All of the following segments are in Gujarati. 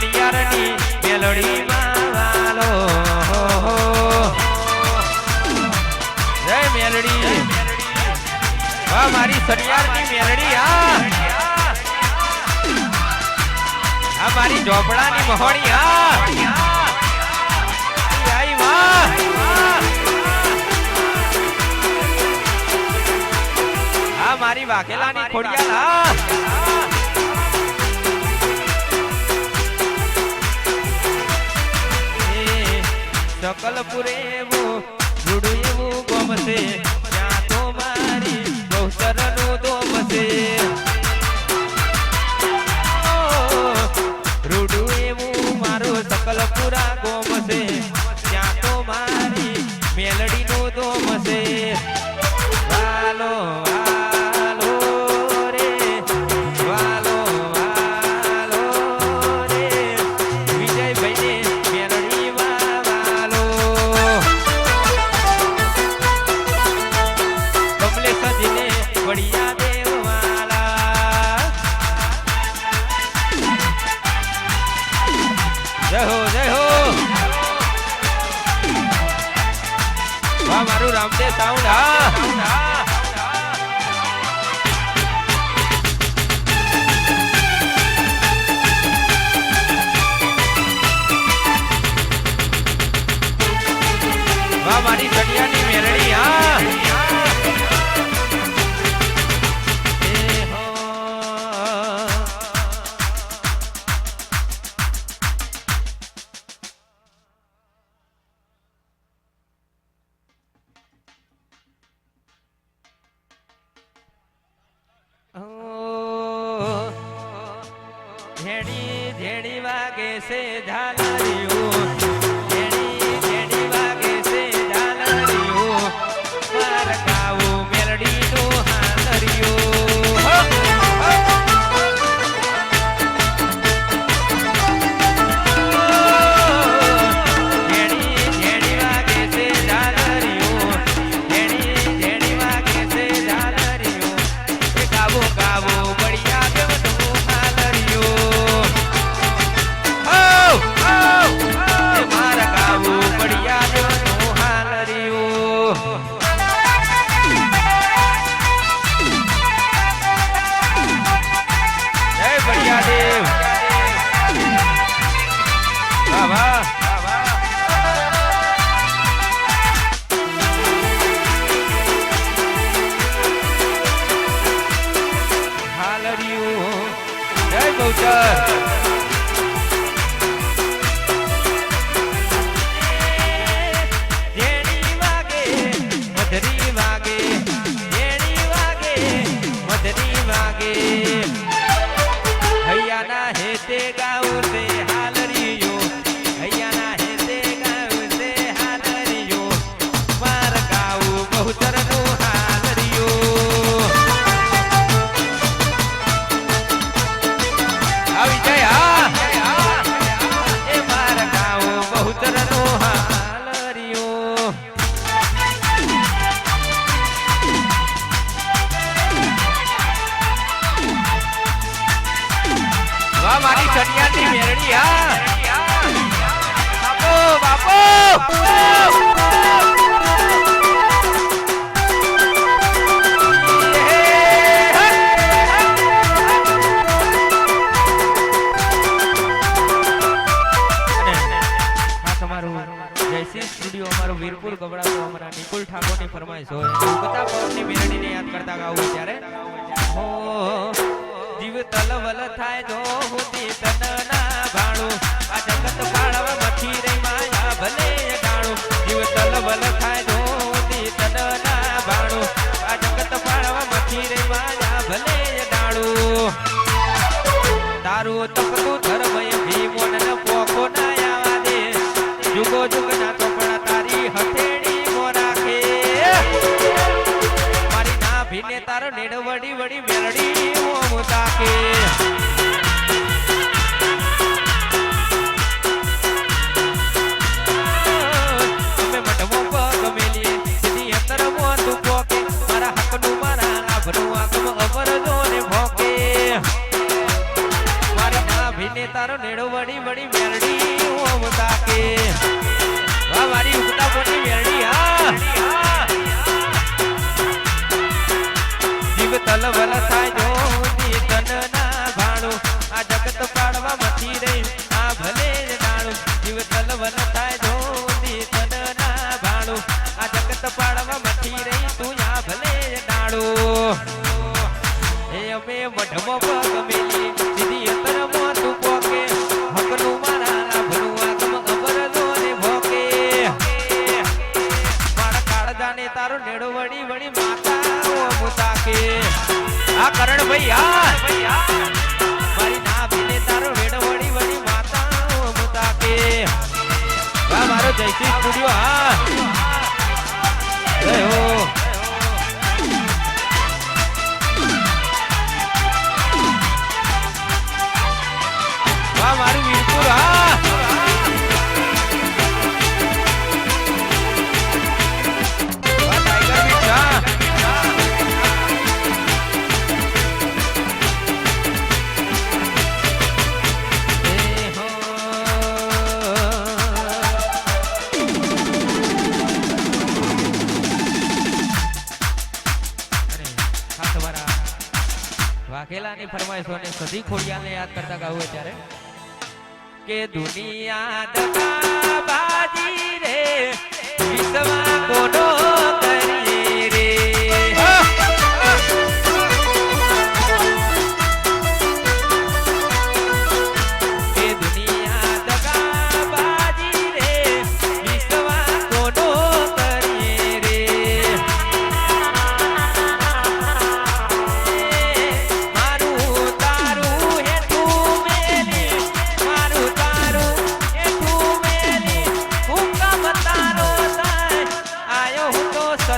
બનિયારની મેલડી માવાલો જય મેલડી. વાહ મારી સનિયારની મેલડી આ આ મારી ઝોપડાની મહોણી આ મારી વાઘેલાની ખોડિયાલા ધકલપુરે એવું રૂડું ત્યાં તો મારી બહુતરનું દોમશે રૂડું એવું મારું ધકલપુરા ગોમશે ત્યાં તો મારી મેલડીનું દોમશે હાલો સાઉન્ડ હા. से झा મારી સન્યાસી મેરડી હા બાપો બાપો બિલકુલ ગભરાતો અમારા નિકુલ ઠાકોરની ફરમાઈશ હોય. બધા પવનની મેલડીને યાદ કરતા ગાવું ત્યારે. હો, જીવ તલવલ થાય જો હોતી તન ના ભાણું. આ જગત પાળવા નથી માને તારો નેડ વડી વડી મેળડી ઓમ કે ભૈયા મારી ના પીને તારો વેડો વળી વળી માતા મુતા કે મારો જયશ્રી સ્ટુડિયો, હા. માણસો ને સધી ખોડિયાને યાદ કરતા ગાવું હોય ત્યારે. કે દુનિયા બાજી રે, વિશ્વમાં કોનો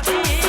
body.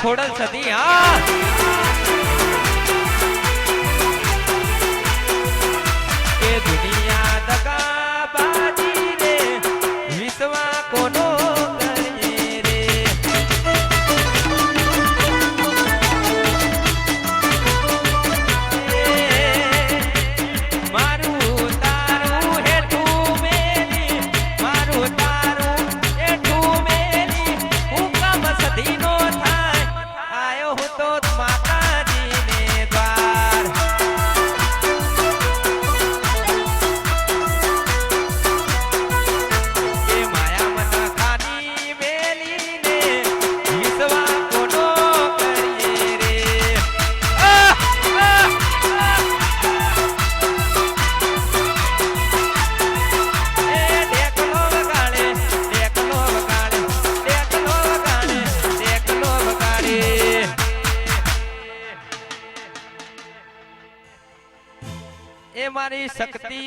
ખોડલ સતી હા.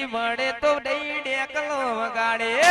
મળે તો ડઈ ડેકલો વગાડે.